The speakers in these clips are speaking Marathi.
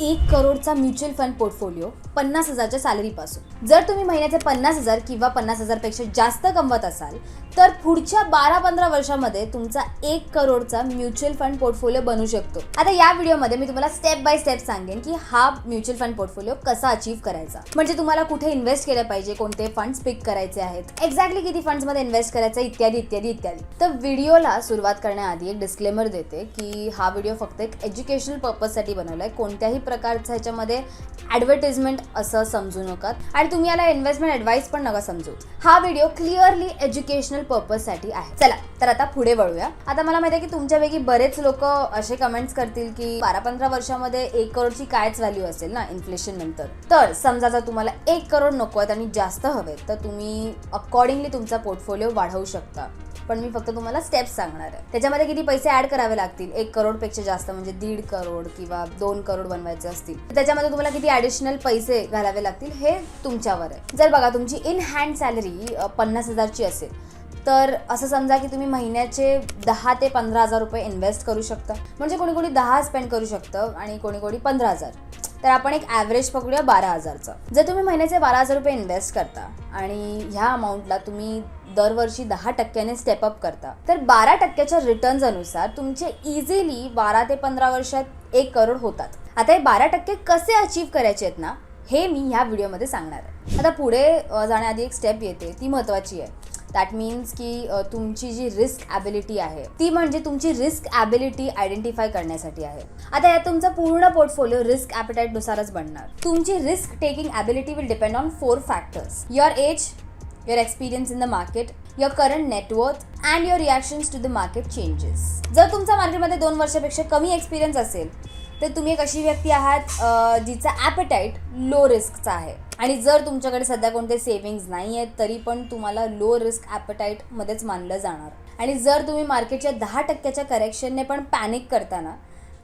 एक करोडचा म्युच्युअल फंड पोर्टफोलिओ. पन्नास हजारच्या सॅलरीपासून. जर तुम्ही महिन्याचे पन्नास हजार किंवा पन्नास हजारपेक्षा जास्त कमवत असाल तर पुढच्या बारा पंधरा वर्षामध्ये तुमचा एक करोडचा म्युच्युअल फंड पोर्टफोलिओ बनू शकतो. आता या व्हिडिओमध्ये मी तुम्हाला स्टेप बाय स्टेप सांगेन की हा म्युच्युअल फंड पोर्टफोलिओ कसा अचीव्ह करायचा. म्हणजे तुम्हाला कुठे इन्व्हेस्ट केलं पाहिजे कोणते फंड्स पिक करायचे आहेत एक्झॅक्टली किती फंड्समध्ये इन्व्हेस्ट करायचं इत्यादी इत्यादी इत्यादी. तर व्हिडिओला सुरुवात करण्याआधी एक डिस्क्लेमर देते की हा व्हिडिओ फक्त एक एज्युकेशनल पर्पजसाठी बनवला आहे कोणत्याही प्रकारचा ह्याच्यामध्ये ॲडव्हर्टिजमेंट असं समजू नका आणि तुम्ही याला इन्व्हेस्टमेंट ॲडवाईस पण नका समजू. हा व्हिडिओ क्लिअरली एज्युकेशनल पर्पजसाठी आहे. चला तर आता पुढे वळूया. आता मला माहिती आहे की तुमच्यापैकी बरेच लोक असे कमेंट्स करतील की बारा पंधरा वर्षामध्ये एक करोडची कायच व्हॅल्यू असेल ना इन्फ्लेशन नंतर. तर समजा जर तुम्हाला एक करोड नको आहेत आणि जास्त हवेत तर तुम्ही अकॉर्डिंगली तुमचा पोर्टफोलिओ वाढवू शकता. पण मी फक्त तुम्हाला स्टेप्स सांगणार आहे. त्याच्यामध्ये किती पैसे ऍड करावे लागतील? एक करोडपेक्षा जास्त म्हणजे दीड करोड किंवा दोन करोड बनवायचे असतील. त्याच्यामध्ये तुम्हाला किती ॲडिशनल पैसे घालावे लागतील हे तुमच्यावर आहे. जर बघा तुमची इन हँड सॅलरी पन्नास हजारची असेल तर असं समजा की तुम्ही महिन्याचे दहा ते पंधरा हजार रुपये इन्व्हेस्ट करू शकता. म्हणजे कोणी कोणी दहा स्पेंड करू शकतं आणि कोणी कोणी पंधरा हजार. तर आपण एक ॲव्हरेज पकडूया बारा हजारचं. जर तुम्ही महिन्याचे बारा हजार रुपये इन्व्हेस्ट करता आणि ह्या अमाऊंटला तुम्ही दरवर्षी दहा टक्क्याने स्टेपअप करता तर बारा टक्क्याच्या रिटर्न्स अनुसार तुमचे इझिली बारा ते पंधरा वर्षात एक करोड होतात. आता हे बारा टक्के कसे अचीव्ह करायचे आहेत ना? हे मी ह्या व्हिडिओमध्ये सांगणार आहे. आता पुढे जाण्याआधी एक स्टेप येते ती महत्त्वाची आहे. दॅट मीन्स की तुमची जी रिस्क ॲबिलिटी आहे ती म्हणजे तुमची रिस्क ॲबिलिटी आयडेंटिफाय करण्यासाठी आहे. आता यात तुमचा पूर्ण पोर्टफोलिओ रिस्क ॲपिटाईटनुसारच बनणार. तुमची risk taking ability will depend on four factors your age your experience in the market, your current net worth and your reactions to the market changes. जर तुमचा मार्केटमध्ये दोन वर्षापेक्षा कमी एक्सपिरियन्स असेल तर तुम्ही एक अशी व्यक्ती आहात जिचा ॲपेटाईट लो रिस्कचा आहे. आणि जर तुमच्याकडे सध्या कोणते सेव्हिंग्ज नाही आहेत तरी पण तुम्हाला लो रिस्क ॲपेटाईटमध्येच मानलं जाणार. आणि जर तुम्ही मार्केटच्या दहा टक्क्याच्या करेक्शनने पण पॅनिक करताना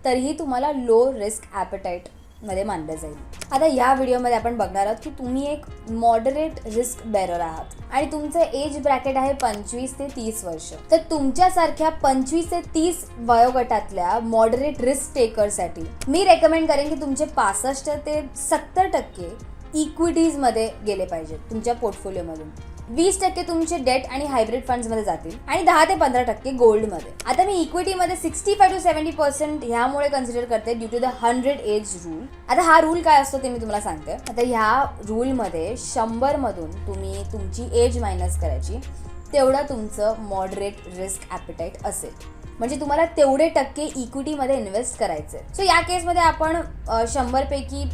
तरीही तुम्हाला लो रिस्क ॲपेटाईट मध्ये मानलं जाईल. आता या व्हिडिओमध्ये आपण बघणार आहोत की तुम्ही एक मॉडरेट रिस्क बेरर आहात आणि तुमचं एज ब्रॅकेट आहे पंचवीस ते तीस वर्ष. तर तुमच्यासारख्या पंचवीस ते तीस वयोगटातल्या मॉडरेट रिस्क टेकरसाठी मी रेकमेंड करेन की तुमचे पासष्ट ते सत्तर टक्के इक्विटीजमध्ये गेले पाहिजेत तुमच्या पोर्टफोलिओमधून वीस टक्के तुमचे डेट आणि हायब्रिड फंड्समध्ये जातील. आणि दहा ते पंधरा टक्के गोल्डमध्ये आता मी इक्विटीमध्ये sixty five to seventy percent ह्यामुळे कन्सिडर करते due to the hundred age rule आता हा रूल काय असतो ते मी तुम्हाला सांगते. आता ह्या रूलमध्ये शंभरमधून तुम्ही तुमची एज मायनस करायची तेवढं तुमचं मॉडरेट रिस्क ॲपिटाईट असेल. म्हणजे तुम्हाला तेवढे टक्के इक्विटीमध्ये इन्व्हेस्ट करायचे सो या केसमध्ये आपण शंभरपैकी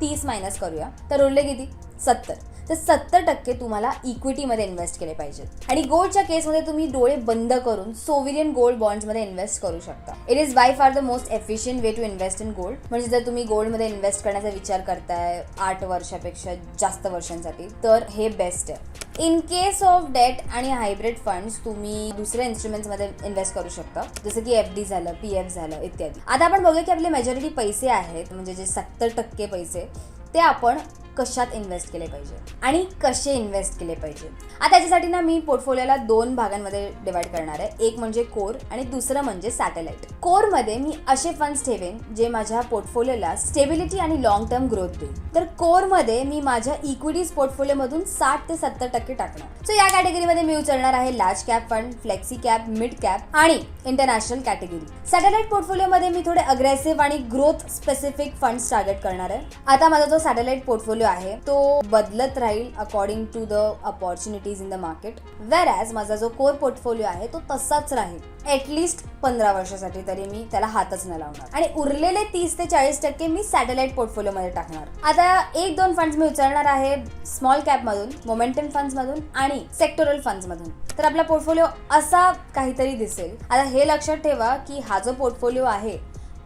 तीस मायनस करूया. तर उरले किती? सत्तर. तर सत्तर टक्के तुम्हाला इक्विटीमध्ये इन्व्हेस्ट केले पाहिजेत आणि गोल्डच्या केसमध्ये तुम्ही डोळे बंद करून सोविलियन गोल्ड बॉन्ड्समध्ये इन्व्हेस्ट करू शकता. It is by far the most efficient way to invest in gold म्हणजे जर तुम्ही गोल्डमध्ये इन्व्हेस्ट करण्याचा विचार करताय आठ वर्षापेक्षा जास्त वर्षांसाठी तर हे बेस्ट आहे. इन केस ऑफ डेट आणि हायब्रिड फंड्स तुम्ही दुसऱ्या इन्स्ट्रुमेंट्समध्ये इन्व्हेस्ट करू शकता. जसं की एफ डी झालं पी एफ झालं इत्यादी. आता आपण बघूया की आपले मेजॉरिटी पैसे आहेत. म्हणजे जे सत्तर टक्के पैसे ते आपण कशात इन्व्हेस्ट केले पाहिजे? आणि कसे इन्व्हेस्ट केले पाहिजे? आता त्याच्यासाठी ना मी पोर्टफोलिओला दोन भागांमध्ये डिवाइड करणार आहे. एक म्हणजे कोर आणि दुसरं म्हणजे सॅटेलाइट कोरमध्ये मी असे फंड्स ठेवेन जे माझ्या पोर्टफोलिओला स्टेबिलिटी आणि लॉंग टर्म ग्रोथ देईल. तर कोरमध्ये मी माझ्या इक्विटीज पोर्टफोलिओमधून साठ ते सत्तर टक्के टाकणार. सो या कॅटेगरीमध्ये मी उचलणार आहे large cap fund flexi cap mid cap आणि इंटरनॅशनल कॅटेगरी सॅटेलाइट पोर्टफोलिओमध्ये मी थोडे अग्रेसिव्ह आणि ग्रोथ स्पेसिफिक फंड्स टार्गेट करणार आहे. आता माझा जो सॅटेलाइट पोर्टफोलिओ आहे तो बदलत राहील according to the opportunities in the market whereas माझा जो कोर पोर्टफोलिओ आहे तो तसाच राहील. ॲटलिस्ट पंधरा वर्षासाठी तरी मी त्याला हातच न लावणार. आणि उरलेले तीस ते चाळीस टक्के मी सॅटेलाइट पोर्टफोलिओमध्ये टाकणार. आता एक दोन फंड्स मी उचलणार आहे स्मॉल कॅपमधून मोमेंटम फंड्समधून आणि सेक्टोरल फंड्समधून तर आपला पोर्टफोलिओ असा काहीतरी दिसेल. आता हे लक्षात ठेवा की हा जो पोर्टफोलिओ आहे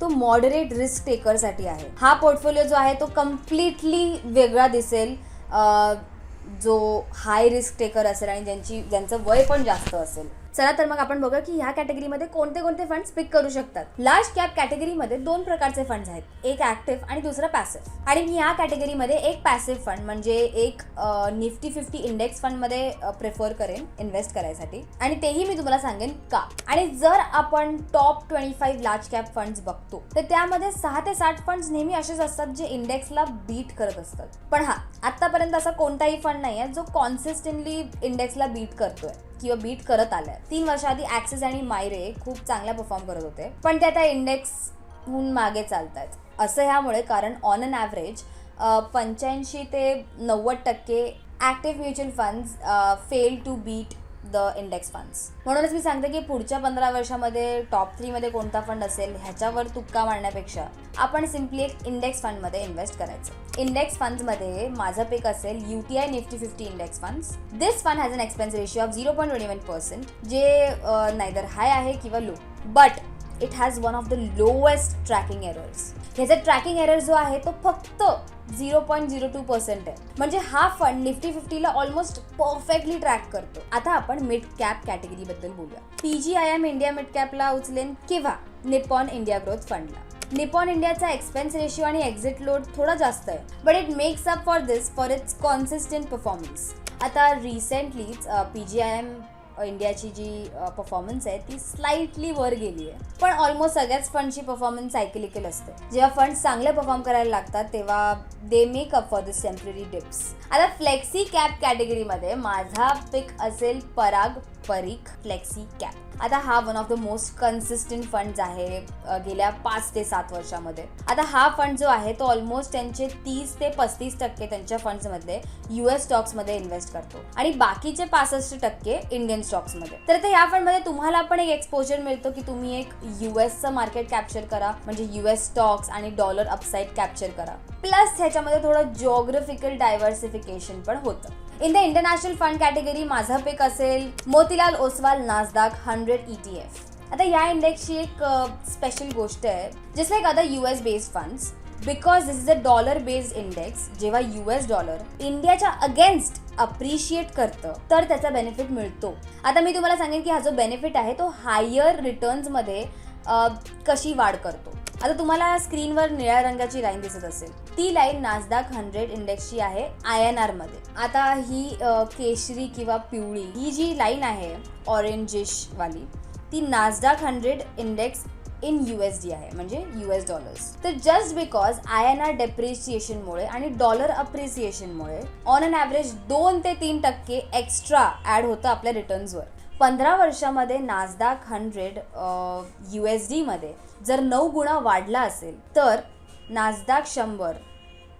तो मॉडरेट रिस्क टेकरसाठी आहे. हा पोर्टफोलिओ जो आहे तो कम्प्लिटली वेगळा दिसेल. जो हाय रिस्क टेकर असेल आणि ज्यांची ज्यांचं वय पण जास्त असेल. चला तर मग आपण बघूया की ह्या कॅटेगरीमध्ये कोणते कोणते फंड्स पिक करू शकतात. लार्ज कॅप कॅटेगरीमध्ये दोन प्रकारचे फंड्स आहेत. एक ऍक्टिव्ह आणि दुसरा पॅसिव्ह आणि मी या कॅटेगरीमध्ये एक पॅसिव्ह फंड म्हणजे एक निफ्टी फिफ्टी इंडेक्स फंडमध्ये प्रेफर करेन इन्व्हेस्ट करायसाठी. आणि तेही मी तुम्हाला सांगेन का? आणि जर आपण top twenty five large cap funds बघतो तर त्यामध्ये सहा ते साठ फंड्स नेहमी असेच असतात जे इंडेक्सला बीट करत असतात. पण हा आतापर्यंत असा कोणताही फंड नाही आहे जो कॉन्सिस्टंटली इंडेक्सला बीट करतोय. किंवा बीट करत आलाय. तीन वर्षाआधी ॲक्सेस ऍक्सिस आणि मायरे खूप चांगला परफॉर्म करत होते. पण ते आता इंडेक्सहून मागे चालत आहेत असं ह्यामुळे कारण ऑन अन ॲव्हरेज पंच्याऐंशी ते नव्वद टक्के active mutual funds fail to beat the index funds म्हणूनच मी सांगते की पुढच्या पंधरा वर्षामध्ये टॉप थ्रीमध्ये कोणता फंड असेल ह्याच्यावर तुक्का मारण्यापेक्षा आपण सिम्पली एक इंडेक्स फंडमध्ये इन्व्हेस्ट करायचं. इंडेक्स फंड्समध्ये माझं पिक असेल U T I Nifty fifty index funds this fund has an expense ratio of zero point twenty one percent जे नायदर हाय आहे किंवा low but it has one of the lowest tracking errors ह्याचा ट्रॅकिंग एरर जो आहे तो फक्त zero point zero two percent आहे. म्हणजे हा फंड निफ्टी फिफ्टीला ऑलमोस्ट परफेक्टली ट्रॅक करतो. आता आपण मिड कॅप कॅटेगरीबद्दल बोलूया. P G I M India mid कॅपला उचलेन किंवा निपॉन इंडिया ग्रोथ फंडला निपॉन इंडियाचा एक्सपेन्स रेशिओ आणि एक्झिट लोड थोडा जास्त आहे. But it makes up for this for its consistent performance आता रिसेंटलीच पी जी आय एम इंडियाची जी परफॉर्मन्स आहे ती स्लाइटली वर गेली आहे. पण ऑलमोस्ट सगळ्याच फंडची परफॉर्मन्स सायकलिकल असते. जेव्हा फंड चांगले परफॉर्म करायला लागतात तेव्हा they make up for this temporary dips आता फ्लेक्सी कॅप कॅटेगरीमध्ये माझा पिक असेल पराग परीख फ्लेक्सी कॅप. आता हा one of the most consistent fund आहे गेल्या पाच ते सात वर्षामध्ये. आता हा फंड जो आहे तो ऑलमोस्ट त्यांचे तीस ते पस्तीस टक्के त्यांच्या फंड्समधले युएस स्टॉक्स स्टॉक्समध्ये इन्व्हेस्ट करतो. आणि बाकीचे पासष्ट टक्के इंडियन स्टॉक्समध्ये तर आता या फंडमध्ये तुम्हाला पण एक एक्सपोजर मिळतो की तुम्ही एक युएसचं मार्केट कॅप्चर करा म्हणजे युएस स्टॉक्स आणि डॉलर अपसाईड कॅप्चर करा. प्लस ह्याच्यामध्ये थोडं जिओग्राफिकल डायव्हर्सिफिकेशन पण होतं. In the international fund category माझा पिक असेल Motilal Oswal Nasdaq hundred E T F आता या इंडेक्सची एक स्पेशल गोष्ट आहे just like other U S based funds because this is a dollar based index जेव्हा यू एस डॉलर इंडियाच्या अगेन्स्ट अप्रिशिएट करतं तर त्याचा बेनिफिट मिळतो. आता मी तुम्हाला सांगेन की हा जो बेनिफिट आहे तो हायर रिटर्न्समध्ये कशी वाढ करतो. आता तुम्हाला स्क्रीनवर निळ्या रंगाची लाईन दिसत असेल. ती लाईन नासदाक हंड्रेड इंडेक्सची आहे आय एन आरमध्ये आता ही केशरी किंवा पिवळी ही जी लाईन आहे ऑरेंजिश वाली ती Nasdaq hundred index in U S D आहे म्हणजे यू एस डॉलर्स तर just because I N R डेप्रिसिएशनमुळे आणि डॉलर अप्रिसिएशनमुळे ऑन अन ॲव्हरेज दोन ते तीन टक्के एक्स्ट्रा ॲड होतं आपल्या रिटर्न्सवर पंधरा वर्षामध्ये नाजदाक हंड्रेड यू एस डीमध्ये जर नऊ गुणा वाढला असेल तर नाजदाक शंभर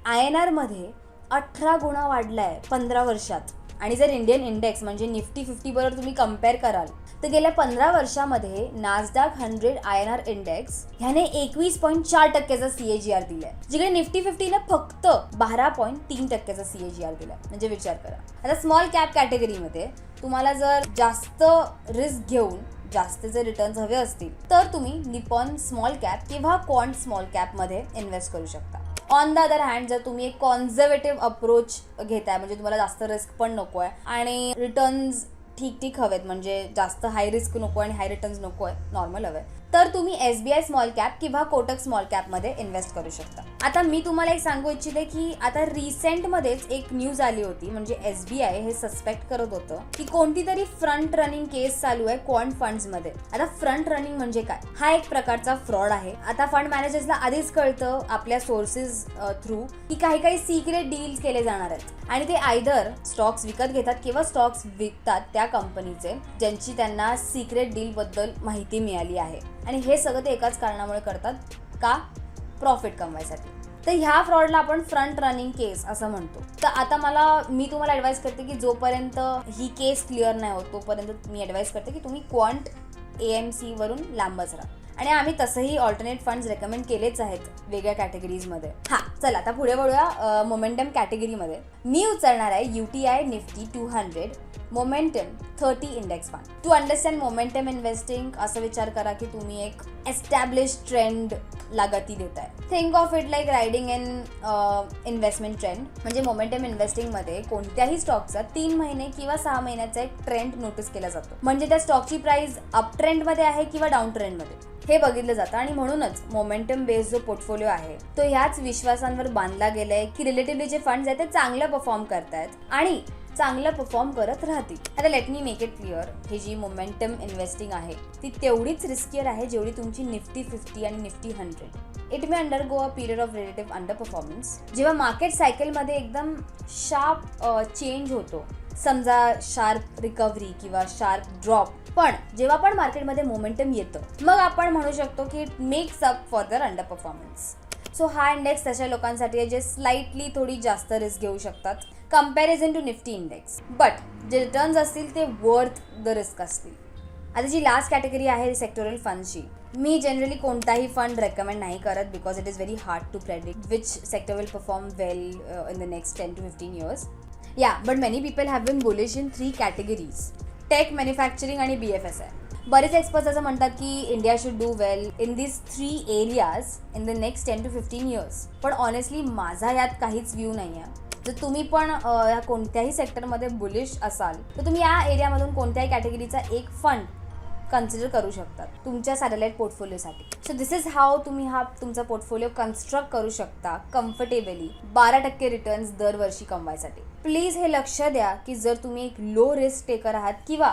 आय एन आरमध्ये अठरा गुणा वाढला आहे पंधरा वर्षात. आणि जर इंडियन इंडेक्स म्हणजे निफ्टी फिफ्टी बरोबर तुम्ही कंपेअर कराल तर गेल्या पंधरा वर्षामध्ये Nasdaq hundred I N R index ह्याने एकवीस पॉईंट चार टक्क्याचा सी ए जी आर दिलाय. जिकडे निफ्टी फिफ्टीने फक्त बारा पॉईंट तीन टक्क्याचा सी ए जी आर दिलाय. म्हणजे विचार करा. आता स्मॉल कॅप कॅटेगरीमध्ये तुम्हाला जर जास्त रिस्क घेऊन जास्त जर रिटर्न्स हवे असतील तर तुम्ही निपॉन स्मॉल कॅप किंवा क्वांट स्मॉल कॅपमध्ये इन्व्हेस्ट करू शकता. ऑन द अदर हँड जर तुम्ही एक कॉन्झर्वेटिव्ह अप्रोच घेताय म्हणजे तुम्हाला जास्त रिस्क पण नको आहे आणि रिटर्न्स ठीक ठीक हवेत म्हणजे जास्त हाय रिस्क नको आणि हाय रिटर्न्स नको आहे नॉर्मल हवे तर तुम्ही S B I small cap किंवा कोटक स्मॉल कॅपमध्ये इन्व्हेस्ट करू शकता. आता मी तुम्हाला एक सांगू इच्छिते की आता रिसेंटमध्येच एक न्यूज आली होती म्हणजे एस बी आय हे सस्पेक्ट करत होतं की कोणती तरी फ्रंट रनिंग केस चालू आहे क्वांट फंड्समध्ये आता फ्रंट रनिंग म्हणजे काय? हा एक प्रकारचा फ्रॉड आहे. आता फंड मॅनेजर्सला आधीच कळतं आपल्या सोर्सेस थ्रू की काही काही सिक्रेट डील केले जाणार आहेत. आणि ते आयदर स्टॉक्स विकत घेतात किंवा स्टॉक्स विकतात त्या कंपनीचे ज्यांची त्यांना सिक्रेट डील बद्दल माहिती मिळाली आहे. आणि हे सगळं ते एकाच कारणामुळे करतात का? प्रॉफिट कमवायसाठी. तर ह्या फ्रॉडला आपण फ्रंट रनिंग केस असं म्हणतो. तर आता मला मी तुम्हाला ॲडवाईस करते की जोपर्यंत ही केस क्लिअर नाही होत तोपर्यंत मी ॲडवाईस करते की तुम्ही क्वांट ए एम सीवरून लांबच राहा. आणि आम्ही तसंही ऑल्टरनेट फंड्स रेकमेंड केलेच आहेत वेगळ्या कॅटेगरीजमध्ये हा चला आता पुढे वळूया मोमेंटम कॅटेगरीमध्ये मी उचलणार आहे U T I Nifty two hundred momentum thirty index fund to understand momentum investing असं विचार करा की तुम्ही एक एस्टॅब्लिश ट्रेंड लागती देत आहे think of it like riding in investment trend म्हणजे मोमेंटम इन्व्हेस्टिंगमध्ये कोणत्याही स्टॉकचा तीन महिने किंवा सहा महिन्याचा एक ट्रेंड नोटीस केला जातो. म्हणजे त्या स्टॉकची प्राइस अप ट्रेंडमध्ये आहे किंवा डाऊन ट्रेंडमध्ये हे बघितलं जातं आणि म्हणूनच मोमेंटम बेस्ड जो पोर्टफोलिओ आहे तो ह्याच विश्वासांवर बांधला गेलाय की रिलेटिव्हली जे फंड्स आहेत ते चांगलं परफॉर्म करतायत. आणि चांगलं परफॉर्म करत राहतील. आता let me make it clear ही जी मोमेंटम इन्व्हेस्टिंग आहे ती तेवढीच रिस्कियर आहे जेवढी तुमची निफ्टी फिफ्टी आणि Nifty hundred it may undergo a period of relative under performance जेव्हा मार्केट सायकलमध्ये एकदम शार्प चेंज होतो समजा शार्प रिकव्हरी किंवा शार्प ड्रॉप पण जेव्हा पण मार्केटमध्ये मोमेंटम येतं मग आपण म्हणू शकतो की it makes up for their under performance so हा इंडेक्स तशा लोकांसाठी आहे जे स्लाइटली थोडी जास्त रिस्क घेऊ शकतात. Comparison to Nifty index but जे रिटर्न्स असतील ते वर्थ द रिस्क असतील. आता जी लास्ट कॅटेगरी आहे सेक्टोरल फंडची मी जनरली कोणताही फंड रेकमेंड नाही करत because it is very hard to predict which sector will perform well in the next ten to fifteen years या but many people have been bullish in three categories tech manufacturing आणि बी एफ एस आय बरेच एक्सपर्ट्स असं म्हणतात की India should do well in this three areas in the next ten to fifteen years पण ऑनेस्टली माझा यात काहीच व्ह्यू नाही आहे जर तुम्ही पण या कोणत्याही सेक्टरमध्ये बुलिश असाल तर तुम्ही या एरियामधून कोणत्याही कॅटेगरीचा एक फंड कन्सिडर करू शकतात तुमच्या सॅटेलाईट पोर्टफोलिओसाठी सो दिस इज हाऊ तुम्ही हा तुमचा पोर्टफोलिओ कन्स्ट्रक्ट करू शकता कम्फर्टेबली बारा टक्के रिटर्न्स दरवर्षी कमवायसाठी. प्लीज हे लक्ष द्या की जर तुम्ही एक लो रिस्क टेकर आहात किंवा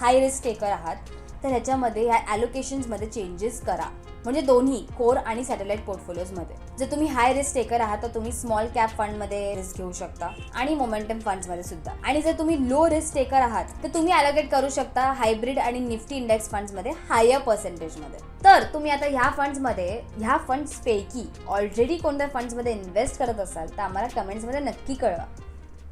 हाय रिस्क टेकर आहात तर ह्याच्यामध्ये ह्या ॲलोकेशन्समध्ये चेंजेस करा. म्हणजे दोन्ही कोर आणि सॅटेलाईट पोर्टफोलिओजमध्ये. जर तुम्ही हाय रिस्क टेकर आहात तर तुम्ही स्मॉल कॅप फंडमध्ये रिस्क घेऊ शकता आणि मोमेंटम फंड्समध्ये सुद्धा. आणि जर तुम्ही लो रिस्क टेकर आहात तर तुम्ही अलोकेट करू शकता हायब्रिड आणि निफ्टी इंडेक्स फंड्समध्ये हायर पर्सेंटेजमध्ये तर तुम्ही आता ह्या फंड्समध्ये ह्या फंड्सपैकी ऑलरेडी कोणत्या फंड्समध्ये इन्व्हेस्ट करत असाल तर आम्हाला कमेंट्समध्ये नक्की कळवा.